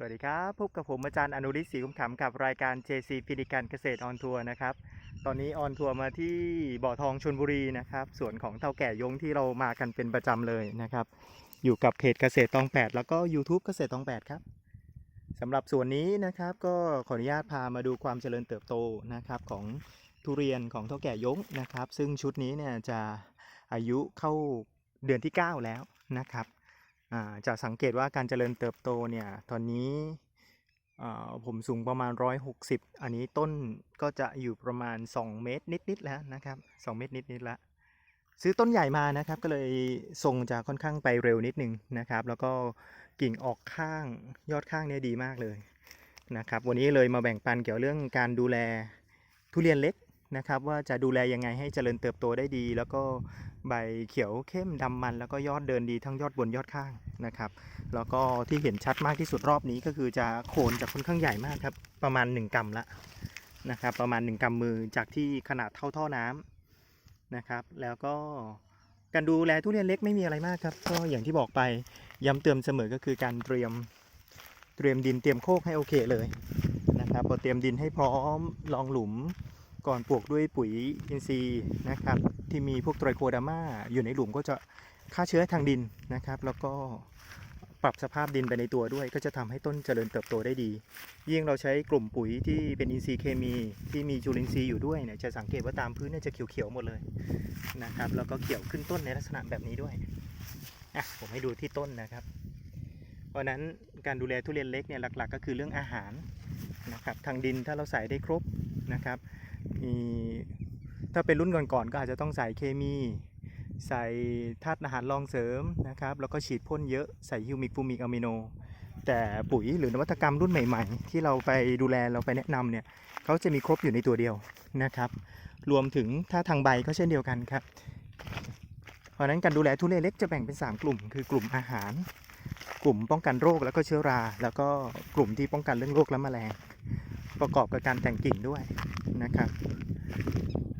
สวัสดีครับ พบกับผมอาจารย์อนุริศศรีคุ้มขำกับรายการ JC พินิการเกษตรออนทัวร์นะครับ ตอนนี้ออนทัวร์มาที่บ่อทองชนบุรีนะครับสวนของเท่าแก่ยงที่เรามากันเป็นประจำเลยนะครับ อยู่กับเพจเกษตรตอง8แล้วก็ YouTube เกษตรตอง8ครับสำหรับส่วนนี้นะครับก็ขออนุญาตพามาดูความเจริญเติบโตนะครับของทุเรียนของเท่าแก่ยงนะครับ ซึ่งชุดนี้เนี่ยจะอายุเข้าเดือนที่ 9 แล้วนะครับ จะสังเกตว่าการเจริญเติบโตเนี่ยตอนนี้ผมสูงประมาณ 160 อันนี้ต้นก็จะอยู่ประมาณ 2 เมตรนิดๆแล้วนะครับ 2 เมตรนิดๆแล้วซื้อต้นใหญ่มานะครับก็เลยทรงจะค่อนข้างไปเร็วนิดนึงนะครับ แล้วก็กิ่งออกข้างยอดข้างเนี่ยดีมากเลยนะครับ วันนี้เลยมาแบ่งปันเกี่ยวเรื่องการดูแลทุเรียนเล็ก นะครับว่าจะดูแลยังไงให้เจริญเติบโตได้ดี แล้วก็ใบเขียวเข้มดำมัน แล้วก็ยอดเดินดีทั้งยอดบนยอดข้างนะครับ แล้วก็ที่เห็นชัดมากที่สุดรอบนี้ก็คือจะโคนจะค่อนข้างใหญ่มากครับ ประมาณ 1กรัมละนะครับ ประมาณ 1กำมือจากที่ขนาดเท่าท่อน้ำนะครับ แล้วก็การดูแลทุเรียนเล็กไม่มีอะไรมากครับ ก็อย่างที่บอกไปย้ำเตือนเสมอก็คือการเตรียมเตรียมดินเตรียมโคกให้โอเคเลยนะครับพอเตรียมดินให้พร้อมลองหลุม ก่อนปลูกด้วยปุ๋ยอินทรีย์นะครับ ที่มีพวกไตรโคดามาอยู่ในหลุมก็จะฆ่าเชื้อทางดินนะครับ แล้วก็ปรับสภาพดินไปในตัวด้วย ก็จะทำให้ต้นเจริญเติบโตได้ดี ยิ่งเราใช้กลุ่มปุ๋ยที่เป็นอินทรีย์เคมีที่มีจุลินทรีย์อยู่ด้วยเนี่ยจะสังเกตว่าตามพื้นเนี่ยจะเขียวๆหมดเลยนะครับแล้วก็เขียวขึ้นต้นในลักษณะแบบนี้ด้วยอะผมให้ดูที่ต้นนะครับ เพราะนั้นการดูแลทุเรียนเล็กเนี่ยหลักๆ ก็คือเรื่องอาหารนะครับทางดินถ้าเราใส่ได้ครบนะครับ ถ้าเป็นรุ่นก่อนๆก็อาจจะต้องใส่เคมี ใส่ธาตุอาหารรองเสริมนะครับ แล้วก็ฉีดพ่นเยอะใส่ฮิวมิกฟูมิกอะมิโน แต่ปุ๋ยหรือนวัตกรรมรุ่นใหม่ ๆ ที่เราไปดูแลเราไปแนะนำเนี่ยเขาจะมีครบอยู่ในตัวเดียวนะครับ รวมถึงถ้าทางใบก็เช่นเดียวกันครับ เพราะฉะนั้นการดูแลทุเรียนเล็กจะแบ่งเป็น 3 กลุ่ม คือกลุ่มอาหาร กลุ่มป้องกันโรคแล้วก็เชื้อรา แล้วก็กลุ่มที่ป้องกันเรื่องโรคและแมลงประกอบกับการแต่งกิ่งด้วย นะครับ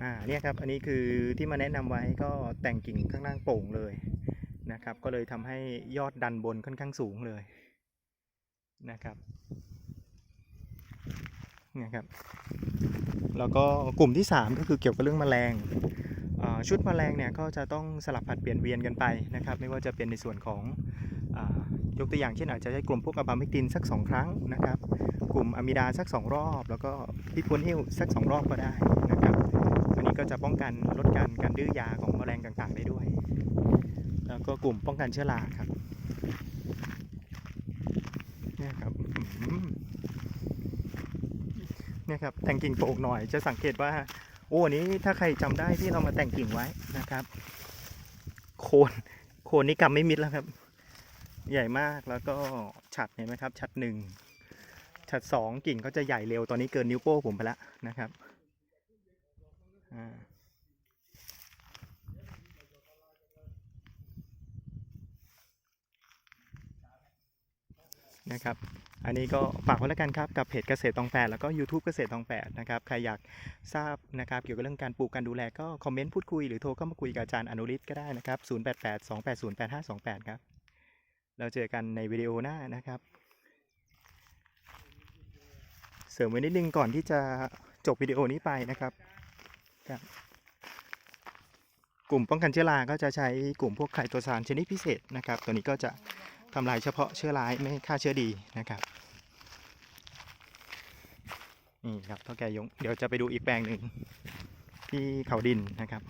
อ่าเนี่ยครับอันนี้คือที่มาแนะนำไว้ก็แต่งกิ่งข้างล่างโป่งเลยนะครับ ก็เลยทำให้ยอดดันบนค่อนข้างสูงเลยนะครับนี่ครับ แล้วก็กลุ่มที่ 3 ก็คือเกี่ยวกับเรื่องแมลงอ่าชุดแมลงเนี่ยก็จะต้องสลับผัดเปลี่ยนเวียนกันไปนะครับ ไม่ว่าจะเป็นในส่วนของ ยกตัวอย่างเช่นอาจจะใช้กลุ่มพวกอะบามิกตินสัก 2 ครั้งนะครับ กลุ่มอะมิดาสัก 2 รอบ แล้วก็พิพวนฮิลสัก 2 รอบก็ได้นะครับ อันนี้ก็จะป้องกันลดการการดื้อยาของแมลงต่างๆ ได้ด้วย แล้วก็กลุ่มป้องกันเชื้อราครับเนี่ยครับเนี่ยครับแต่งกิ่งโป่งหน่อยจะสังเกตว่าโอ้อันนี้ถ้าใครจำได้ที่เรามาแต่งกิ่งไว้นะครับ โคนโคนนี้กำไม่มิดแล้วครับ ใหญ่มากแล้วก็ฉัดเห็นไหมครับ ฉัดหนึ่งฉัดสองกิ่งก็จะใหญ่เร็วตอนนี้เกินนิ้วโป้งผมไปแล้วนะครับอ่านะครับ อันนี้ก็ฝากไว้แล้วกันครับ กับเพจเกษตรตองแปดแล้วก็ YouTube เกษตรตองแปดนะครับ ใครอยากทราบนะครับ เกี่ยวกับเรื่องการปลูกการดูแลก็คอมเมนต์พูดคุยหรือโทรเข้ามาคุยกับอาจารย์อนุริศก็ได้นะครับ 0882808528 ครับ เราเจอกันในวิดีโอหน้านะครับ เสริมไว้นิดนึงก่อนที่จะจบวิดีโอนี้ไปนะครับครับ กลุ่มป้องกันเชื้อรา ก็จะใช้กลุ่มพวกไคโตซานชนิดพิเศษนะครับ ตัวนี้ก็จะทำลายเฉพาะเชื้อร้ายไม่ฆ่าเชื้อดีนะครับนี่ครับเท่าแก่ยง เดี๋ยวจะไปดูอีกแปลงหนึ่งที่เขาดินนะครับ